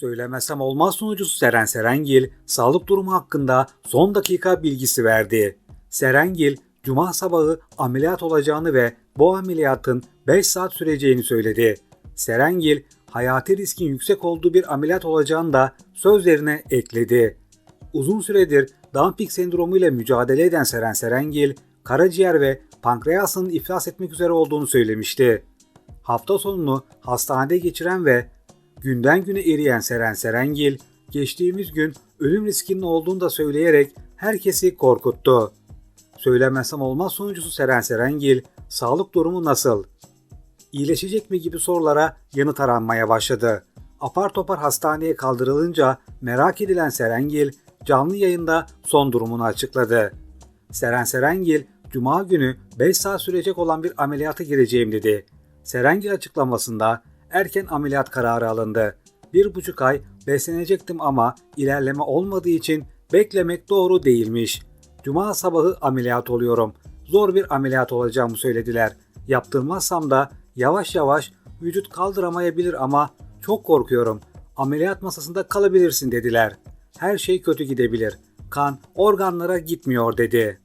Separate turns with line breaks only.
Söylemesem olmaz sunucusu Seren Serengil, sağlık durumu hakkında son dakika bilgisi verdi. Serengil, cuma sabahı ameliyat olacağını ve bu ameliyatın 5 saat süreceğini söyledi. Serengil, hayati riskin yüksek olduğu bir ameliyat olacağını da sözlerine ekledi. Uzun süredir Dumping sendromu ile mücadele eden Seren Serengil, karaciğer ve pankreasının iflas etmek üzere olduğunu söylemişti. Hafta sonunu hastanede geçiren ve günden güne eriyen Seren Serengil, geçtiğimiz gün ölüm riskinin olduğunu da söyleyerek herkesi korkuttu. Söylemezsem olmaz sonucusu Seren Serengil, sağlık durumu nasıl? İyileşecek mi gibi sorulara yanıt aranmaya başladı. Apar topar hastaneye kaldırılınca merak edilen Serengil, canlı yayında son durumunu açıkladı. Seren Serengil, Cuma günü 5 saat sürecek olan bir ameliyata gireceğim dedi. Serengil açıklamasında erken ameliyat kararı alındı. Bir buçuk ay beslenecektim ama ilerleme olmadığı için beklemek doğru değilmiş. Cuma sabahı ameliyat oluyorum. Zor bir ameliyat olacağımı söylediler. Yaptırmazsam da yavaş yavaş vücut kaldıramayabilir ama çok korkuyorum. Ameliyat masasında kalabilirsin dediler. Her şey kötü gidebilir. Kan organlara gitmiyor dedi.